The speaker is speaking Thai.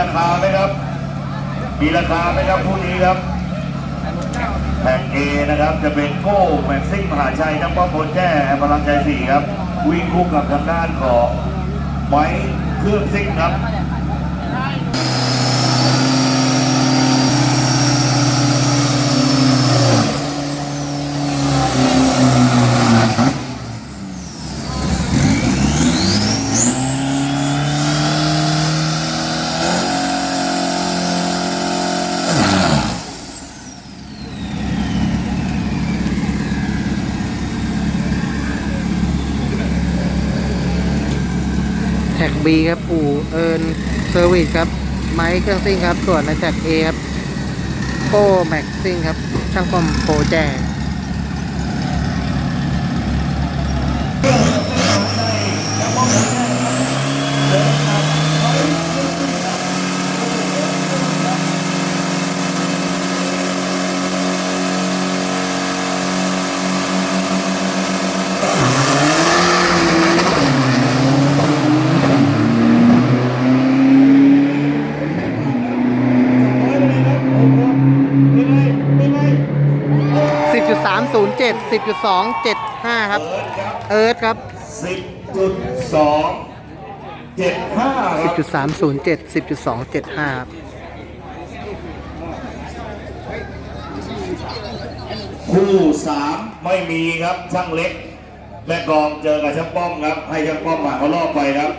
ราคาไหมครับ มีราคาไหมครับคู่นี้ครับแท็กเอนะครับจะเป็นโก้แม็กซิ่งมหาชัยนักป้อมพลแจ้พลังใจสี่ครับ วิ่งคู่กับทางด้านของไม้เครื่องซิ่งครับ แท็ก B ครับ อู่เอิร์นเซอร์วิสครับ ไม้เครื่องซิ่งครับ ส่วนในแท็ก A ครับโก้แม็กซิ่งครับช่างคอมโปรแจ 10.307 10.275 ครับ เอิร์ธครับสิบจุดสองเจ็ดห้าครับ10.307 10.275 ครับ คู่สามไม่มีครับช่างเล็กแม่กองเจอกับช่างป้อมครับ ให้ช่างป้อมผ่านเขารอบไปครับ